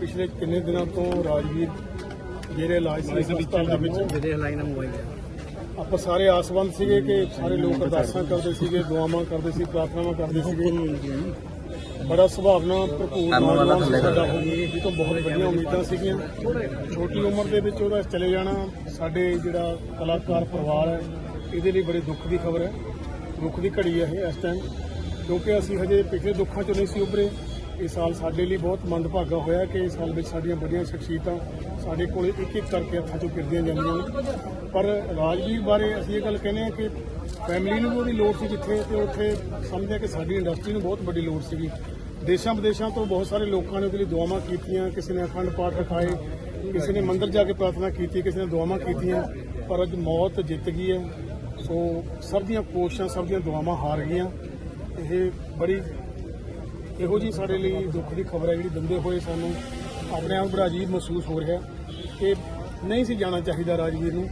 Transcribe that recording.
ਪਿਛਲੇ ਕਿੰਨੇ ਦਿਨਾਂ ਤੋਂ ਰਾਜਵੀਰ ਜਿਹੜੇ ਇਲਾਜ ਸੀ ਹਸਪਤਾਲ ਦੇ ਵਿੱਚ ਜਿਹਦੇ ਲਾਈਨ ਮੋਬਾਈਲ ਆਪਾਂ ਸਾਰੇ ਆਸਵੰਦ ਸੀਗੇ ਕਿ ਸਾਰੇ ਲੋਕ ਅਰਦਾਸਾਂ ਕਰਦੇ ਸੀਗੇ ਦੁਆਵਾਂ ਕਰਦੇ ਸੀ ਪ੍ਰਾਰਥਨਾਵਾਂ ਕਰਦੇ ਸੀਗੇ। ਬੜਾ ਸੁਭਾਵਨਾ ਭਰਪੂਰ ਨੌਜਵਾਨ ਸੀ ਸਾਡਾ ਇਹ ਤੋਂ ਬਹੁਤ ਵੱਡੀਆਂ ਉਮੀਦਾਂ ਸੀਗੀਆਂ। ਛੋਟੀ ਉਮਰ ਦੇ ਵਿੱਚ ਉਹਦਾ ਚਲੇ ਜਾਣਾ ਸਾਡੇ ਜਿਹੜਾ ਕਲਾਕਾਰ ਪਰਿਵਾਰ ਹੈ ਇਹਦੇ ਲਈ ਬੜੇ ਦੁੱਖ ਦੀ ਖਬਰ ਹੈ। ਦੁੱਖ ਦੀ ਘੜੀ ਹੈ ਇਹ ਇਸ ਟਾਈਮ ਕਿਉਂਕਿ ਅਸੀਂ ਹਜੇ ਪਿਛਲੇ ਦੁੱਖਾਂ ਚੋਂ ਨਹੀਂ ਸੀ ਉੱਭਰੇ। ਇਸ ਸਾਲ ਸਾਡੇ ਲਈ ਬਹੁਤ ਮੰਦਭਾਗਾ ਹੋਇਆ ਕਿ ਇਸ ਸਾਲ ਵਿੱਚ ਸਾਡੀਆਂ ਵੱਡੀਆਂ ਸ਼ਖਸੀਅਤਾਂ ਸਾਡੇ ਕੋਲ ਇੱਕ ਇੱਕ ਕਰਕੇ ਹੱਥਾਂ ਚੋਂ ਕਿਰਦੀਆਂ ਜਾਂਦੀਆਂ ਨੇ। ਪਰ ਰਾਜਵੀਰ ਬਾਰੇ ਅਸੀਂ ਇਹ ਗੱਲ ਕਹਿੰਦੇ ਹਾਂ ਕਿ ਫੈਮਿਲੀ ਨੂੰ ਵੀ ਉਹਦੀ ਲੋੜ ਸੀ ਜਿੱਥੇ ਤੇ ਉੱਥੇ ਸਮਝਦੇ ਹਾਂ ਕਿ ਸਾਡੀ ਇੰਡਸਟਰੀ ਨੂੰ ਬਹੁਤ ਵੱਡੀ ਲੋੜ ਸੀਗੀ। ਦੇਸ਼ਾਂ ਵਿਦੇਸ਼ਾਂ ਤੋਂ ਬਹੁਤ ਸਾਰੇ ਲੋਕਾਂ ਨੇ ਉਹਦੇ ਲਈ ਦੁਆਵਾਂ ਕੀਤੀਆਂ, ਕਿਸੇ ਨੇ ਅਖੰਡ ਪਾਠ ਰਖਾਏ, ਕਿਸੇ ਨੇ ਮੰਦਰ ਜਾ ਕੇ ਪ੍ਰਾਰਥਨਾ ਕੀਤੀ, ਕਿਸੇ ਨੇ ਦੁਆਵਾਂ ਕੀਤੀਆਂ, ਪਰ ਅੱਜ ਮੌਤ ਜਿੱਤ ਗਈ ਹੈ। ਸੋ ਸਭ ਦੀਆਂ ਕੋਸ਼ਿਸ਼ਾਂ, ਸਭ ਦੀਆਂ ਦੁਆਵਾਂ ਹਾਰ ਗਈਆਂ। ਇਹ ਬੜੀ ਇਹੋ ਜੀ ਸਾਡੇ ਲਈ ਦੁੱਖ ਦੀ ਖਬਰ ਹੈ ਜਿਹੜੀ ਦਿੰਦੇ ਹੋਏ ਸਾਨੂੰ ਆਪਣੇ ਆਪ ਬੜਾ ਅਜੀਬ ਮਹਿਸੂਸ ਹੋ ਰਿਹਾ ਕਿ ਨਹੀਂ ਸੀ ਜਾਣਾ ਚਾਹੀਦਾ ਰਾਜਵੀਰ ਨੂੰ।